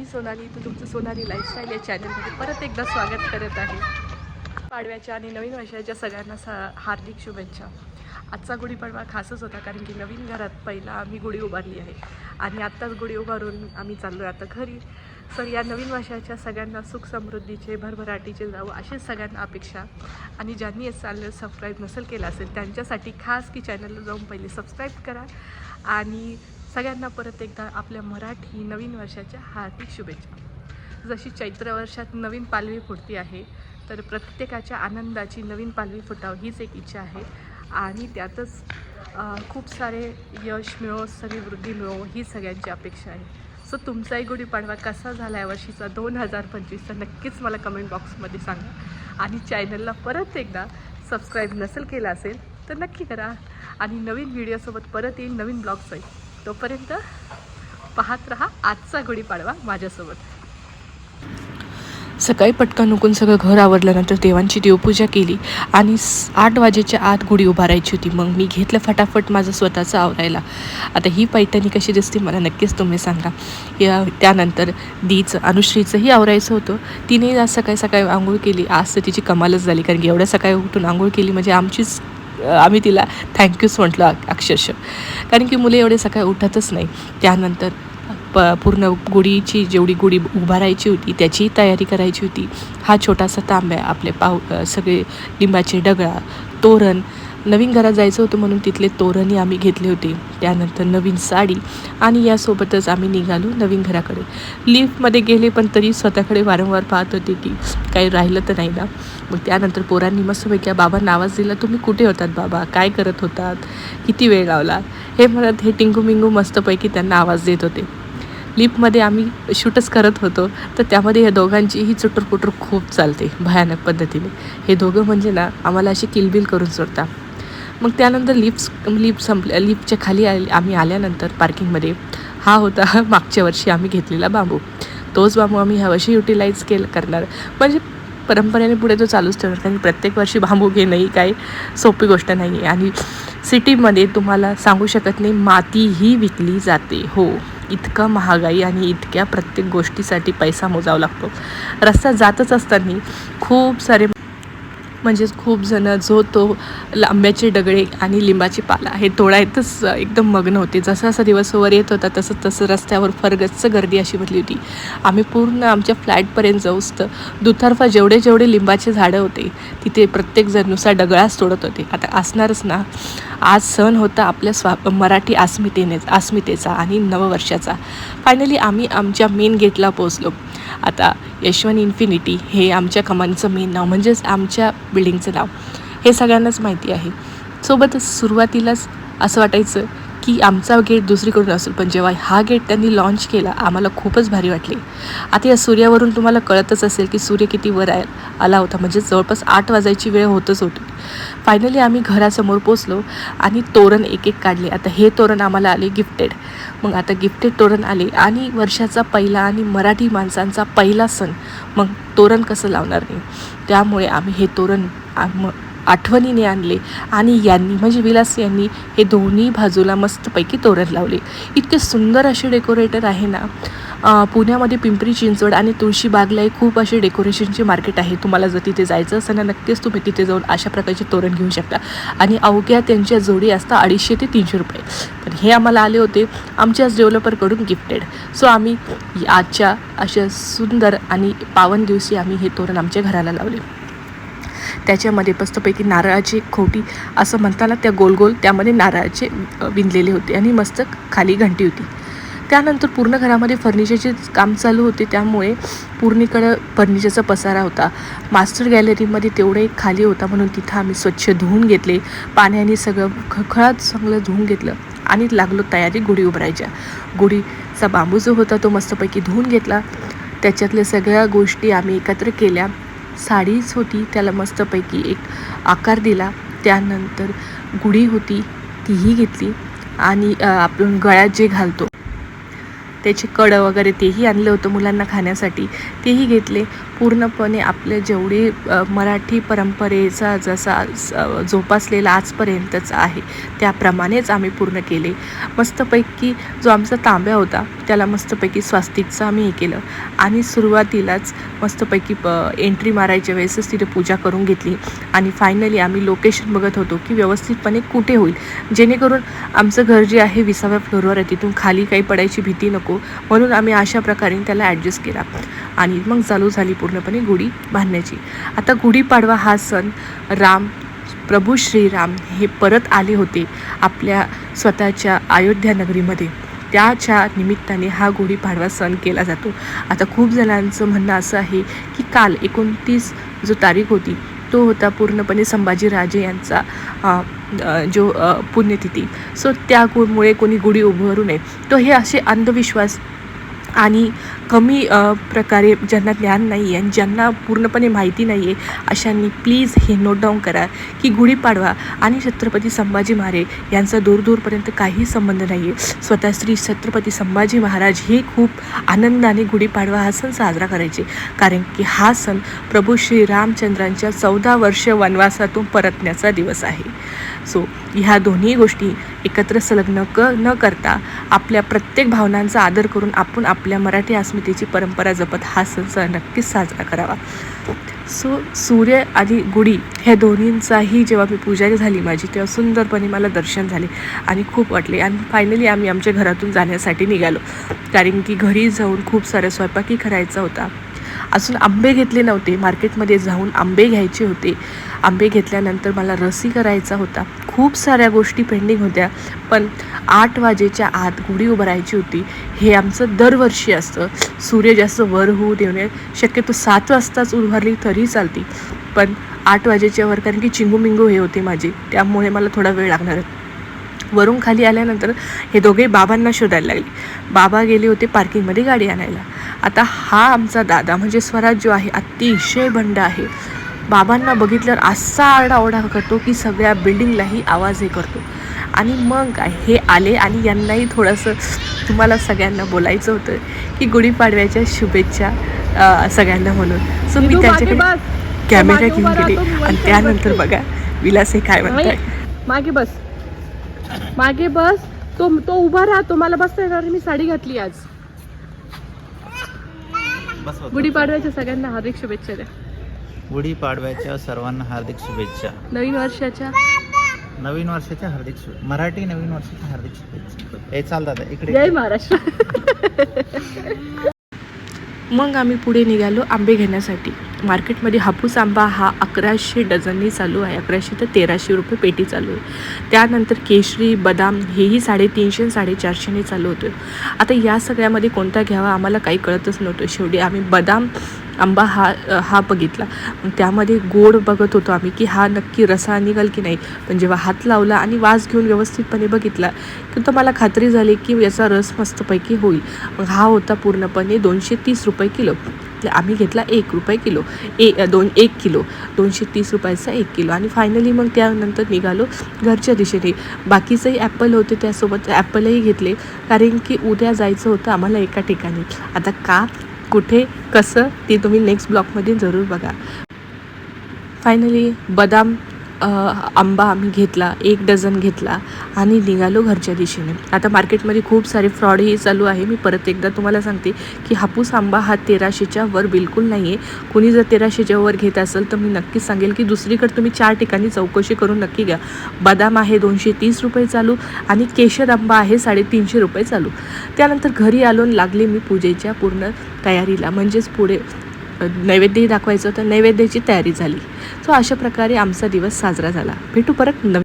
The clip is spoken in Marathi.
मी सोनाली तू तुमचं सोनाली लाईफस्टाईल या चॅनलमध्ये परत एकदा स्वागत करत आहे. पाडव्याच्या आणि नवीन वर्षाच्या सगळ्यांना सा हार्दिक शुभेच्छा. आजचा गुढीपाडवा खासच होता कारण की नवीन घरात पहिला आम्ही गुढी उभारली आहे. आणि आत्ताच गुढी उभारून आम्ही चाललो आहे आता घरी. सर या नवीन वर्षाच्या सगळ्यांना सुख समृद्धीचे भरभराटीचे जाऊ अशीच सगळ्यांना अपेक्षा. आणि ज्यांनी या चॅनल सबस्क्राईब नसेल केलं असेल त्यांच्यासाठी खास की चॅनलला जाऊन पहिले सबस्क्राईब करा. आणि सगळ्यांना परत एकदा आपल्या मराठी नवीन वर्षाच्या हार्दिक शुभेच्छा. जशी चैत्र वर्षात नवीन पालवी फुटती आहे तर प्रत्येकाच्या आनंदाची नवीन पालवी फुटावं हीच एक इच्छा आहे. आणि त्यातच खूप सारे यश मिळो सगळी वृद्धी मिळो ही सगळ्यांची अपेक्षा आहे. सो तुमचाही गुढीपाडवा कसा झाला या वर्षीचा दोन हजार पंचवीसचा नक्कीच मला कमेंट बॉक्समध्ये सांगा. आणि चॅनलला परत एकदा सबस्क्राईब नसेल केलं असेल तर नक्की करा. आणि नवीन व्हिडिओसोबत परत येईल नवीन ब्लॉगसहित तोपर्यंत पाहत रहा आजचा गुढीपाडवा माझ्यासोबत. सकाळी पटकन उकून सगळं घर आवरल्यानंतर देवांची देवपूजा केली आणि आठ वाजेच्या आत गुढी उभारायची होती. मग मी घेतलं फटाफट माझं स्वतःचं आवरायला. आता ही पैठणी कशी दिसते मला नक्कीच तुम्ही सांगा. या त्यानंतर दीचं अनुश्रीचंही आवरायचं होतं. तिने आज सकाळी सकाळी आंघोळ केली. आज तर तिची कमालच झाली कारण की एवढ्या सकाळी उठून आंघोळ केली म्हणजे आमचीच आम्ही तिला थँक्यूच म्हटलं अक्षरशः. कारण की मुले एवढे सकाळी उठतच नाही. त्यानंतर प पूर्ण गुढीची जेवढी गुढी उभारायची होती त्याचीही तयारी करायची होती. हा छोटासा तांब्या आपले पाव सगळे लिंबाचे डगळा तोरण नवीन घरात जायचं होतं म्हणून तिथले तोरणही आम्ही घेतले होते. त्यानंतर नवीन साडी आणि यासोबतच आम्ही निघालो नवीन घराकडे. लिफ्टमध्ये गेले पण तरी स्वतःकडे वारंवार पाहत होते की काही राहिलं तर नाही ना. मग त्यानंतर पोरांनी मस्तपैकी बाबांना आवाज दिला तुम्ही कुठे होतात बाबा? काय करत होतात? किती वेळ लावला? हे म्हणत हे टिंगू मिंगू मस्तपैकी त्यांना आवाज देत होते. लिफ्टमध्ये आम्ही शूटच करत होतो तर त्यामध्ये या दोघांची ही चुटूरपुटूर खूप चालते भयानक पद्धतीने. हे दोघं म्हणजे ना आम्हाला अशी किलबिल करून सोडतात मग त्यानंतर लिप्स लिफ्ट संपल्या लिफ्टच्या खाली आ आम्ही आल्यानंतर पार्किंगमध्ये हा होता मागच्या वर्षी आम्ही घेतलेला बांबू. तोच बांबू आम्ही ह्या वर्षी युटिलाईज केलं करणार. म्हणजे परंपरेने पुढे तो चालूच ठेवणार कारण प्रत्येक वर्षी बांबू घेणं ही काही सोपी गोष्ट नाही आहे आणि सिटीमध्ये तुम्हाला सांगू शकत नाही मातीही विकली जाते. हो इतका महागाई आणि इतक्या प्रत्येक गोष्टीसाठी पैसा मोजावा लागतो. रस्ता जातच असताना खूप सारे म्हणजेच खूप जण जो तो लांब्याचे आंब्याचे डगळे आणि लिंबाची पाला हे तोडायतच एकदम मग्न होते. जसा जसा दिवस वर येत होता तसं तसं रस्त्यावर फरगच्च गर्दी अशी भरली होती. आम्ही पूर्ण आमच्या फ्लॅटपर्यंत जाऊ तर दुतर्फा जेवढे जेवढे लिंबाचे झाडं होते तिथे प्रत्येकजणनुसार डगळाच तोडत होते. आता असणारच ना आज सण होता आपल्या स्वा मराठी अस्मितेने अस्मितेचा आणि नववर्षाचा. फायनली आम्ही आमच्या मेन गेटला पोचलो आता यशवंत इन्फिनिटी हे आमच्या कमानीचं मेन नाव म्हणजेच आमच्या बिल्डिंगचं नाव. हे सगळ्यांनाच माहिती आहे. सोबतच सुरुवातीलाच असं वाटायचं की आमचा गेट दुसरीकडून असेल पण जेव्हा हा गेट त्यांनी लॉन्च केला आम्हाला खूपच भारी वाटले. आता या सूर्यावरून तुम्हाला कळतच असेल की सूर्य किती वर आला होता. म्हणजे जवळपास आठ वाजायची वेळ होतच होती. फायनली आम्ही घरासमोर पोचलो आणि तोरण एक एक काढले. आता हे तोरण आम्हाला आले गिफ्टेड मग आता गिफ्टेड तोरण आले आणि वर्षाचा पहिला आणि मराठी माणसांचा पहिला सण. मग तोरण कसं लावणार नाही त्यामुळे आम्ही हे तोरण आम आठवणीने आणले. आणि यांनी म्हणजे विलास यांनी हे दोन्ही बाजूला मस्तपैकी तोरण लावले. इतके सुंदर असे डेकोरेटर आहे ना. पुण्यामध्ये पिंपरी चिंचवड आणि तुळशीबागला एक खूप असे डेकोरेशनचे मार्केट आहे. तुम्हाला जर तिथे जायचं असेल ना नक्कीच तुम्ही तिथे जाऊन अशा प्रकारचे तोरण घेऊ शकता. आणि अवघ्या त्यांच्या जोडी असता अडीचशे ते तीनशे रुपये. पण हे आम्हाला आले होते आमच्याच डेव्हलपरकडून गिफ्टेड सो आम्ही आजच्या अशा सुंदर आणि पावन दिवशी आम्ही हे तोरण आमच्या घराला लावले. त्याच्यामध्ये मस्तपैकी नारळाची एक खोटी असं म्हणताना त्या गोल गोल त्यामध्ये नारळाचे विणलेले होते आणि मस्त खाली घंटी होती. त्यानंतर पूर्ण घरामध्ये फर्निचरचे काम चालू होते. त्यामुळे पूर्णीकडं फर्निचरचा पसारा होता. मास्टर गॅलरीमध्ये तेवढं एक खाली होता म्हणून तिथं आम्ही स्वच्छ धुवून घेतले. पाण्याने सगळं खळखळात चांगलं धुवून घेतलं आणि लागलो तयारी गुढी उभारायच्या. गुढीचा बांबू जो होता तो मस्तपैकी धुवून घेतला. त्याच्यातल्या सगळ्या गोष्टी आम्ही एकत्र केल्या. साडीच होती त्याला मस्तपैकी एक आकार दिला. त्यानंतर गुढी होती तीही घेतली आणि आपण गळ्यात जे घालतो त्याचे कडं वगैरे तेही आणलं होतं मुलांना खाण्यासाठी. तेही घेतले. पूर्णपणे आपले जेवढे मराठी परंपरेचा जसा स- जोपासलेला आजपर्यंतचा आहे त्याप्रमाणेच आम्ही पूर्ण केले. मस्तपैकी जो आमचा तांब्या होता त्याला मस्तपैकी स्वास्तिकचं आम्ही हे केलं. आणि सुरुवातीलाच मस्तपैकी प एंट्री मारायच्या वेळेसच तिथे पूजा करून घेतली. आणि फायनली आम्ही लोकेशन बघत होतो की व्यवस्थितपणे कुठे होईल. जेणेकरून आमचं घर जे आहे विसाव्या फ्लोरवर आहे तिथून खाली काही पडायची भीती नको. म्हणून आम्ही अशा प्रकारे त्याला ॲडजस्ट केला. आणि मग चालू झाली पूर्णपणे गुढी बांधण्याची. आता गुढीपाडवा हा सण राम प्रभू श्रीराम हे परत आले होते आपल्या स्वतःच्या अयोध्या नगरीमध्ये. त्याच्या निमित्ताने हा गुढीपाडवा सण केला जातो. आता खूप जणांचं म्हणणं असं आहे की काल एकोणतीस जो तारीख होती तो होता पूर्णपणे संभाजीराजे यांचा जो पुण्यतिथी. सो त्यामुळे कोणी गुढी उभारू नये. तो हे असे अंधविश्वास आणि कमी प्रकारे ज्यांना ज्ञान नाही आहे आणि ज्यांना पूर्णपणे माहिती नाही आहे अशांनी प्लीज हे नोट डाऊन करा की गुढीपाडवा आणि छत्रपती संभाजी महाराज यांचा दूरदूरपर्यंत काही संबंध नाही आहे स्वतः श्री छत्रपती संभाजी महाराज हे खूप आनंदाने गुढीपाडवा हा सण साजरा करायचे. कारण की हा सण प्रभू श्री रामचंद्रांच्या चौदा वर्ष वनवासातून परतण्याचा दिवस आहे. सो ह्या दोन्ही गोष्टी एकत्र संलग्न क न करता आपल्या प्रत्येक भावनांचा आदर करून आपण आपल्या मराठी अस्मितेची परंपरा जपत हा सण स- नक्कीच साजरा करावा. सो सूर्य आणि गुढी ह्या दोन्हींचाही जेव्हा मी पूजा झाली माझी तेव्हा सुंदरपणे मला दर्शन झाले आणि खूप वाटले. आणि फायनली आम्ही आमच्या घरातून जाण्यासाठी निघालो. कारण की घरी जाऊन खूप साऱ्या स्वयंपाकी करायचा होता. अजून आंबे घेतले नव्हते. मार्केटमध्ये जाऊन आंबे घ्यायचे होते. आंबे घेतल्यानंतर मला रसी करायचा होता. खूप साऱ्या गोष्टी पेंडिंग होत्या. पण आठ वाजेच्या आत गुढी उभारायची होती. हे आमचं दरवर्षी असतं. सूर्य जास्त वर होऊ देऊ नये. शक्यतो सात वाजताच उभारली तरी चालती. पण आठ वाजेच्या वर कारण की चिंगूमिंगू हे होते माझे. त्यामुळे मला थोडा वेळ लागणार वरून खाली आल्यानंतर हे दोघे बाबांना शोधायला लागले. बाबा गेले होते पार्किंगमध्ये गाडी आणायला. आता हा आमचा दादा म्हणजे स्वराज जो आहे अतिशय बंड आहे. बाबांना बघितल्यावर असा आरडाओरडा करतो की सगळ्या बिल्डिंगलाही आवाज हे करतो. आणि मग काय हे आले आणि यांनाही थोडंसं तुम्हाला सगळ्यांना बोलायचं होतं की गुढीपाडव्याच्या शुभेच्छा सगळ्यांना म्हणून. सो मी त्यांच्याकडे. कॅमेरा घेऊन गेले. आणि त्यानंतर. बघा विलास हे काय म्हणताय. नाही, मागे बस. मागे बस. तो तो उभा राहतो मला बसता येणार मी साडी घातली आज. बस. गुढीपाडव्याच्या सगळ्यांना हार्दिक शुभेच्छा द्या. गुढीपाडव्याच्या सर्वांना हार्दिक शुभेच्छा. नवीन वर्षाच्या. नवीन वर्षाच्या हार्दिक शुभेच्छा मराठी नवीन वर्षाच्या हार्दिक शुभेच्छा. हे चाल दादा इकडे. जय महाराष्ट्र. मग आम्ही पुढे निघालो आंबे घेण्यासाठी. मार्केटमध्ये हापूस आंबा हा अकराशे डझननी चालू आहे. अकराशे ते तेराशे रुपये पेटी चालू आहे. त्यानंतर केशरी बदाम हेही साडेतीनशे साडेचारशेने चालू होतं आता या सगळ्यामध्ये कोणता घ्यावा आम्हाला काही कळतच नव्हतं. शेवटी आम्ही बदाम आंबा हा हा बघितला. त्यामध्ये गोड बघत होतो आम्ही की हा नक्की रसा निघाल की नाही. पण जेव्हा हात लावला आणि वास घेऊन व्यवस्थितपणे बघितला की तर मला खात्री झाली की याचा रस मस्तपैकी होईल. मग हा होता पूर्णपणे दोनशे तीस रुपये किलो. म्हणजे आम्ही घेतला एक रुपये किलो. ए दोन एक किलो. दोनशे तीस रुपयाचा एक किलो. आणि फायनली मग त्यानंतर निघालो घरच्या दिशेने. बाकीचंही ॲपल होते त्यासोबत ॲपलही घेतले. कारण की उद्या जायचं होतं आम्हाला एका ठिकाणी. आता का कुठे कसं ते तुम्ही नेक्स्ट ब्लॉकमध्ये जरूर बघा. फायनली बदाम आंबा आम्ही घेतला एक डझन घेतला आणि निघालो घरच्या दिशेने. आता मार्केटमध्ये खूप सारे फ्रॉडही चालू आहे. मी परत एकदा तुम्हाला सांगते की हापूस आंबा हा तेराशेच्या वर बिलकुल नाही आहे कुणी जर तेराशेच्या वर घेत असेल तर मी नक्कीच सांगेल की दुसरीकडे तुम्ही चार ठिकाणी चौकशी करून नक्की घ्या. बदाम आहे दोनशे तीस रुपये चालू आणि केशर आंबा आहे साडेतीनशे रुपये चालू. त्यानंतर घरी आलो लागले मी पूजेच्या पूर्ण तयारीला. म्हणजेच पुढे नैवेद्यही दाखवायचं होतं. नैवेद्याची तयारी झाली. सो अशा प्रकारे आमचा दिवस साजरा झाला. भेटू परत नवीन